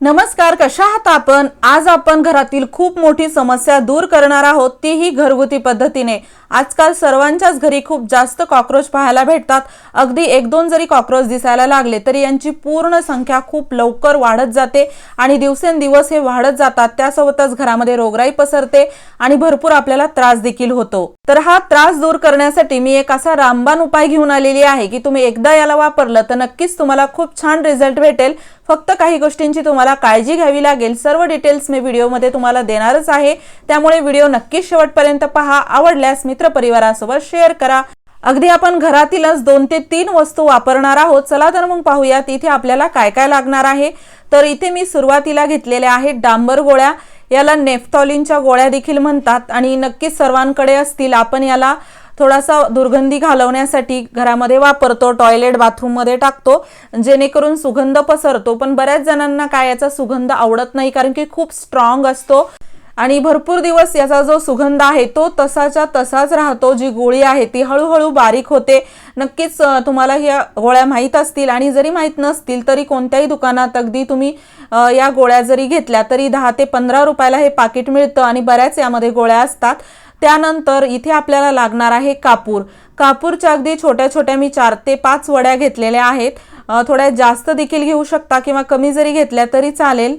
नमस्कार कशा आहात आपण? आज आपण घरातील खूप मोठी समस्या दूर करणार आहोत तीही घरगुती पद्धतीने. आजकाल सर्वांच्याच घरी खूप जास्त कॉक्रोच पाहायला भेटतात. अगदी एक दोन जरी कॉक्रोच दिसायला लागले तरी यांची पूर्ण संख्या खूप लवकर वाढत जाते आणि दिवसेंदिवस हे वाढत जातात. त्यासोबतच घरामध्ये रोगराई पसरते आणि भरपूर आपल्याला त्रास देखील होतो. तर हा त्रास दूर करण्यासाठी मी एक असा रामबाण उपाय घेऊन आलेली आहे की तुम्ही एकदा याला वापरलं तर नक्कीच तुम्हाला खूप छान रिझल्ट भेटेल. फक्त काही गोष्टींची तुम्हाला काळजी घ्यावी लागेल. सर्व डिटेल्स मी व्हिडिओमध्ये तुम्हाला देणारच आहे. त्यामुळे व्हिडिओ नक्कीच शेवटपर्यंत पहा. आवडल्यास मित्रपरिवारासोबत शेअर करा. अगदी आपण घरातीलच दोन ते तीन वस्तू वापरणार आहोत. चला तर मग पाहूयात इथे आपल्याला काय काय लागणार आहे. तर इथे मी सुरुवातीला घेतलेल्या आहेत डांबर गोळ्या. याला नेफ्थॉलिनच्या गोळ्या देखील म्हणतात आणि नक्कीच सर्वांकडे असतील. आपण याला थोडासा दुर्गंधी घालवण्यासाठी घरामध्ये वापरतो टॉयलेट बाथरूममध्ये टाकतो जेणेकरून सुगंध पसरतो. पण बऱ्याच जणांना काय याचा सुगंध आवडत नाही कारण की खूप स्ट्रॉंग असतो आणि भरपूर दिवस याचा जो सुगंध आहे तो तसाच्या तसाच राहतो. जी गोळी आहे ती हळूहळू बारीक होते. नक्कीच तुम्हाला ह्या गोळ्या माहीत असतील आणि जरी माहीत नसतील तरी कोणत्याही दुकानात अगदी तुम्ही या गोळ्या जरी घेतल्या तरी दहा ते पंधरा रुपयाला हे पाकिट मिळतं आणि बऱ्याच यामध्ये गोळ्या असतात. त्यानंतर इथे आपल्याला लागणार आहे कापूर. कापूरच्या अगदी छोट्या छोट्या मी चार ते पाच वड्या घेतलेल्या आहेत. थोड्या जास्त देखील घेऊ शकता किंवा कमी जरी घेतल्या तरी चालेल.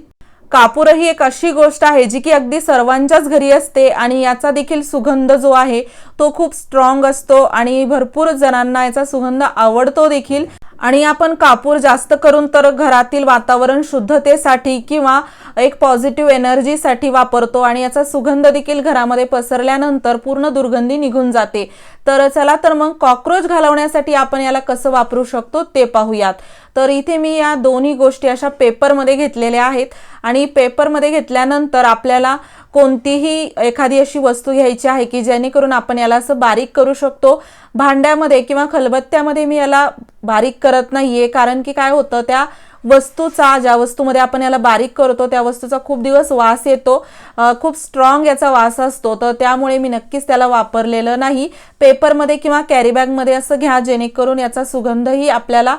कापूर ही एक अशी गोष्ट आहे जी की अगदी सर्वांच्याच घरी असते आणि याचा देखील सुगंध जो आहे तो खूप स्ट्रॉंग असतो आणि भरपूर जणांना याचा सुगंध आवडतो देखील. आणि आपण कापूर जास्त करून तर घरातील वातावरण शुद्धतेसाठी किंवा एक पॉझिटिव्ह एनर्जीसाठी वापरतो आणि याचा सुगंध देखील घरामध्ये पसरल्यानंतर पूर्ण दुर्गंधी निघून जाते. तर चला तर मग कॉक्रोच घालवण्यासाठी आपण याला कसं वापरू शकतो ते पाहूयात. तर इथे मी या दोन्ही गोष्टी अशा पेपरमध्ये घेतलेल्या आहेत आणि पेपरमध्ये घेतल्यानंतर आपल्याला कोणतीही एखादी अशी वस्तू घ्यायची आहे की जेणेकरून आपण याला असं बारीक करू शकतो. भांड्यामध्ये किंवा खलबत्त्यामध्ये मी याला बारीक करत नाही आहे कारण की काय होतं त्या वस्तूचा ज्या वस्तूमध्ये आपण याला बारीक करतो त्या वस्तूचा खूप दिवस वास येतो. खूप स्ट्रॉंग याचा वास असतो. तर त्यामुळे मी नक्कीच त्याला वापरलेलं नाही. पेपरमध्ये किंवा कॅरीबॅगमध्ये असं घ्या जेणेकरून याचा सुगंधही आपल्याला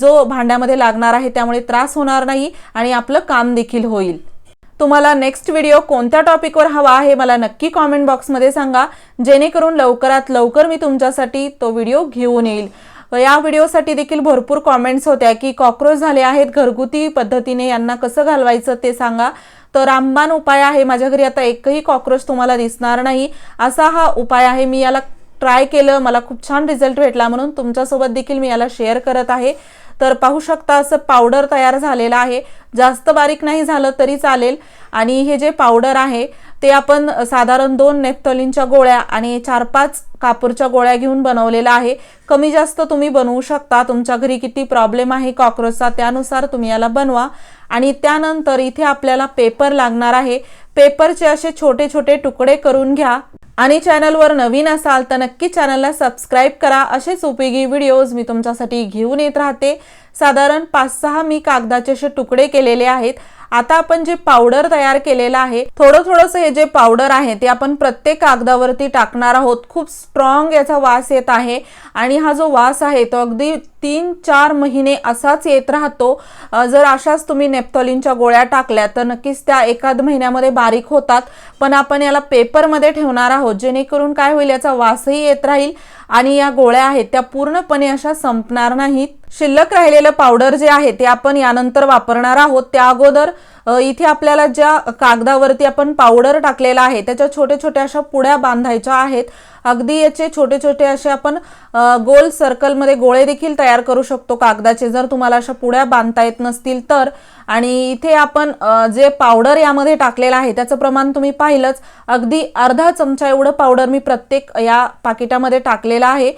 जो भांड्यामध्ये लागणार आहे त्यामुळे त्रास होणार नाही आणि आपलं काम देखील होईल. तुम्हाला नेक्स्ट व्हिडिओ कोणत्या टॉपिकवर हवा आहे मला नक्की कॉमेंट बॉक्समध्ये सांगा. जेणेकरून लवकरात लवकर मी तुमच्यासाठी तो व्हिडिओ घेऊन येईल. या व्हिडिओसाठी देखील भरपूर कॉमेंट्स होत्या की कॉक्रोच झाले आहेत घरगुती पद्धतीने यांना कसं घालवायचं ते सांगा. तर रामबाण उपाय आहे माझ्या घरी आता एकही कॉक्रोच तुम्हाला दिसणार नाही. असा हा उपाय आहे. मी याला ट्राय केलं मला खूप छान रिझल्ट भेटला म्हणून तुमच्यासोबत देखील मी याला शेअर करत आहे. तर पाहू शकता असं पावडर तयार झालेलं आहे. जास्त बारीक नाही झालं तरी चालेल. आणि हे जे पावडर आहे ते आपण साधारण दोन नेप्थोलिनच्या गोळ्या आणि चार पाच कापूरच्या गोळ्या घेऊन बनवलेलं आहे. कमी जास्त तुम्ही बनवू शकता. तुमच्या घरी किती प्रॉब्लेम आहे कॉक्रोचचा त्यानुसार तुम्ही याला बनवा. आणि त्यानंतर इथे आपल्याला पेपर लागणार आहे. पेपरचे असे छोटे छोटे तुकडे करून घ्या. आणि चॅनलवर नवीन असाल तर नक्की चॅनलला सबस्क्राईब करा. असेच उपयोगी व्हिडिओज मी तुमच्यासाठी घेऊन येत राहते. साधारण पाच सहा मी कागदाचे असे तुकडे केलेले आहेत. आता आपण जे पावडर तयार केलेलं आहे थोडं थोडंसं हे जे पावडर आहे ते आपण प्रत्येक कागदावरती टाकणार आहोत. खूप स्ट्रॉंग याचा वास येत आहे आणि हा जो वास आहे तो अगदी तीन चार महिने असाच येत राहतो. जर अशाच तुम्ही नेप्थॉलिनच्या गोळ्या टाकल्या तर नक्कीच त्या एखाद महिन्यामध्ये बारीक होतात. पण आपण याला पेपरमध्ये ठेवणार आहोत जेणेकरून काय होईल याचा वासही येत राहील. आणि या गोळ्या आहेत त्या पूर्णपणे अशा संपणार नाहीत. शिल्लक राहिलेलं पावडर जे आहे ते आपण यानंतर वापरणार आहोत. त्या अगोदर इथे आपल्याला ज्या कागदावरती आपण पावडर टाकलेला आहे त्याच्या छोट्या छोट्या अशा पुड्या बांधायच्या आहेत. अगदी याचे छोटे छोटे असे आपण गोल सर्कलमध्ये गोळे देखील तयार करू शकतो कागदाचे. जर तुम्हाला अशा पुड्या बांधता येत नसतील तर. आणि इथे आपण जे पावडर यामध्ये टाकलेलं आहे त्याचं प्रमाण तुम्ही पाहिलंच. अगदी अर्धा चमचा एवढं पावडर मी प्रत्येक या पाकिटामध्ये टाकलेलं आहे.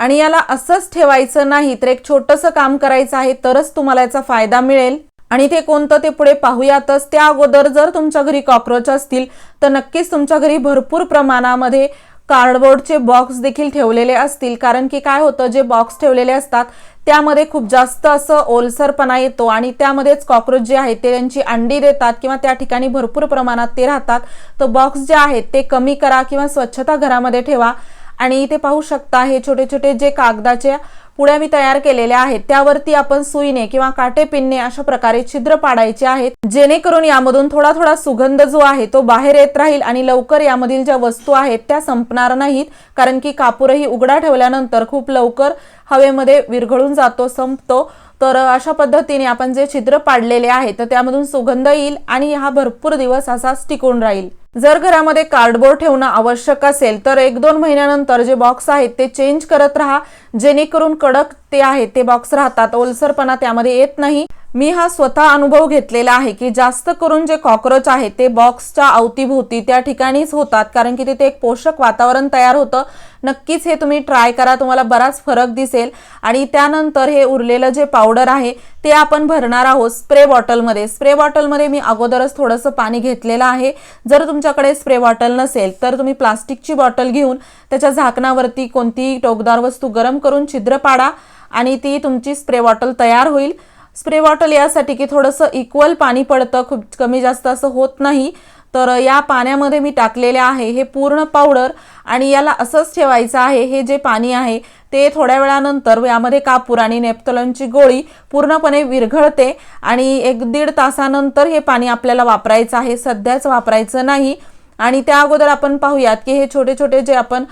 आणि याला असंच ठेवायचं नाही तर एक छोटंसं काम करायचं आहे तरच तुम्हाला याचा फायदा मिळेल. आणि ते कोणतं ते पुढे पाहूयातच. त्या अगोदर जर तुमच्या घरी कॉक्रोच असतील तर नक्कीच तुमच्या घरी भरपूर प्रमाणामध्ये कार्डबोर्डचे बॉक्स देखील ठेवलेले असतील. कारण की काय होतं जे बॉक्स ठेवलेले असतात त्यामध्ये खूप जास्त असं ओलसरपणा येतो आणि त्यामध्येच कॉक्रोच जे आहेत ते त्यांची अंडी देतात किंवा त्या ठिकाणी भरपूर प्रमाणात ते राहतात. तर बॉक्स जे आहेत ते कमी करा किंवा स्वच्छता घरामध्ये ठेवा. आणि इथे पाहू शकता हे छोटे छोटे जे कागदाच्या पुड्या मी तयार केलेल्या आहेत. त्यावरती आपण सुईने किंवा काटे पिनने अशा प्रकारे छिद्र पाडायचे आहेत. जेणेकरून यामधून थोडा थोडा सुगंध जो आहे तो बाहेर येत राहील आणि लवकर यामधील ज्या वस्तू आहेत त्या संपणार नाहीत. कारण की कापूरही उघडा ठेवल्यानंतर खूप लवकर हवेमध्ये विरघळून जातो संपतो. तर अशा पद्धतीने आपण जे छिद्र पाडलेले आहे तर त्यामधून सुगंध येईल आणि हा भरपूर दिवस असाच टिकून राहील. जर घरामध्ये कार्डबोर्ड ठेवणं आवश्यक असेल तर एक दोन महिन्यानंतर जे बॉक्स आहेत ते चेंज करत राहा. जेणेकरून कडक ते आहेत ते बॉक्स राहतात. ओलसरपणा त्यामध्ये येत नाही. मी हा स्वतः अनुभव घेतलेला आहे की जास्त करून जे कॉक्रोच आहे ते बॉक्सच्या अवतीभोवती त्या ठिकाणीच होतात. कारण की तिथे एक पोषक वातावरण तयार होतं. नक्कीच हे तुम्ही ट्राय करा तुम्हाला बराच फरक दिसेल. आणि त्यानंतर हे उरलेलं जे पावडर आहे ते आपण भरणार आहोत स्प्रे बॉटलमध्ये. स्प्रे बॉटलमध्ये मी अगोदरच थोडंसं पाणी घेतलेलं आहे. जर तुमच्याकडे स्प्रे बॉटल नसेल तर तुम्ही प्लास्टिकची बॉटल घेऊन त्याच्या झाकणावरती कोणतीही टोकदार वस्तू गरम करून छिद्र पाडा आणि ती तुमची स्प्रे बॉटल तयार होईल. स्प्रे बॉटल यासाठी की थोडंसं इक्वल पाणी पडतं खूप कमी जास्त असं होत नाही. तर या पाण्यामध्ये मी टाकलेले आहे हे पूर्ण पावडर आणि याला असंच ठेवायचं आहे. हे जे पाणी आहे ते थोड्या वेळानंतर यामध्ये कापूर आणि नेप्तलनची गोळी पूर्णपणे विरघळते आणि एक दीड तासानंतर हे पाणी आपल्याला वापरायचं आहे. सध्याच वापरायचं नाही. आणि त्या अगोदर आपण पाहूयात की हे छोटे छोटे जे आपण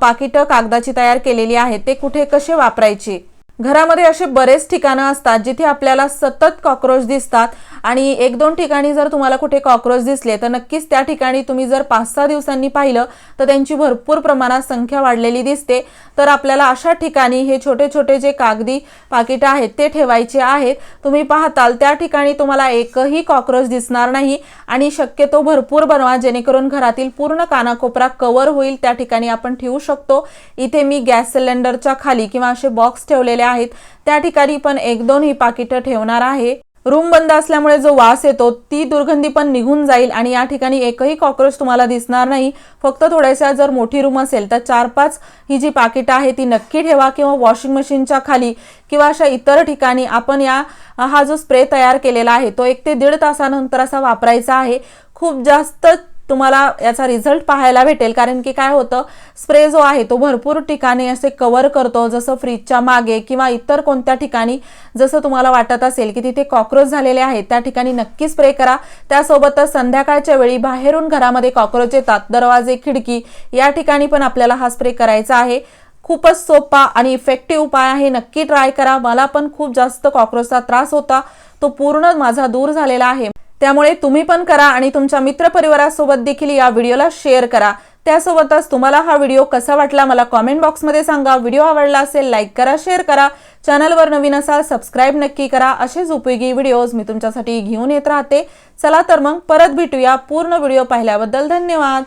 पाकिटं कागदाची तयार केलेली आहेत ते कुठे कसे वापरायचे? घरामध्ये असे बरेच ठिकाणं असतात जिथे आपल्याला सतत कॉक्रोच दिसतात. आणि एक दोन ठिकाणी जर तुम्हाला कुठे कॉक्रोच दिसले तर नक्कीच त्या ठिकाणी तुम्ही जर पाच सहा दिवसांनी पाहिलं तर त्यांची भरपूर प्रमाणात संख्या वाढलेली दिसते. तर आपल्याला अशा ठिकाणी हे छोटे छोटे जे कागदी पाकिटं आहेत ते ठेवायचे आहेत. तुम्ही पाहताल त्या ठिकाणी तुम्हाला एकही कॉक्रोच दिसणार नाही आणि शक्यतो भरपूर बनवा जेणेकरून घरातील पूर्ण कानाकोपरा कव्हर होईल. त्या ठिकाणी आपण ठेवू शकतो. इथे मी गॅस सिलेंडरच्या खाली किंवा असे बॉक्स ठेवलेले आहेत. त्या ठिकाणी पण एक दोन ही पाकिटं ठेवणार आहे. रूम बंद असल्यामुळे जो वास येतो ती दुर्गंधी पण निघून जाईल आणि या ठिकाणी एकही कॉक्रोच तुम्हाला दिसणार नाही. फक्त थोड्याशा जर मोठी रूम असेल तर चार पाच ही जी पाकिटं आहे ती नक्की ठेवा किंवा वॉशिंग मशीनच्या खाली किंवा अशा इतर ठिकाणी आपण या हा जो स्प्रे तयार केलेला आहे तो एक ते दीड तासानंतर असा वापरायचा आहे. खूप जास्त तुम्हाला याचा रिझल्ट पाहायला भेटेल. कारण की काय होतं स्प्रे जो आहे तो भरपूर ठिकाणी असे कवर करतो जसं फ्रीजच्या मागे किंवा इतर कोणत्या ठिकाणी जसं तुम्हाला वाटत असेल की तिथे कॉक्रोच झालेले आहेत त्या ठिकाणी नक्की स्प्रे करा. त्यासोबतच संध्याकाळच्या वेळी बाहेरून घरामध्ये कॉक्रोच येतात. दरवाजे खिडकी या ठिकाणी पण आपल्याला हा स्प्रे करायचा आहे. खूपच सोपा आणि इफेक्टिव्ह उपाय आहे. नक्की ट्राय करा. मला पण खूप जास्त कॉक्रोचचा त्रास होता. तो पूर्ण माझा दूर झालेला आहे. त्यामुळे तुम्ही पण करा आणि तुमच्या मित्रपरिवारासोबत देखील या व्हिडिओला शेअर करा. त्यासोबतच तुम्हाला हा व्हिडिओ कसा वाटला मला कॉमेंट बॉक्समध्ये सांगा. व्हिडिओ आवडला असेल लाईक करा शेअर करा. चॅनलवर नवीन असाल सबस्क्राईब नक्की करा. असेच उपयोगी व्हिडिओज मी तुमच्यासाठी घेऊन येत राहते. चला तर मग परत भेटूया पूर्ण व्हिडिओ पाहिल्याबद्दल धन्यवाद.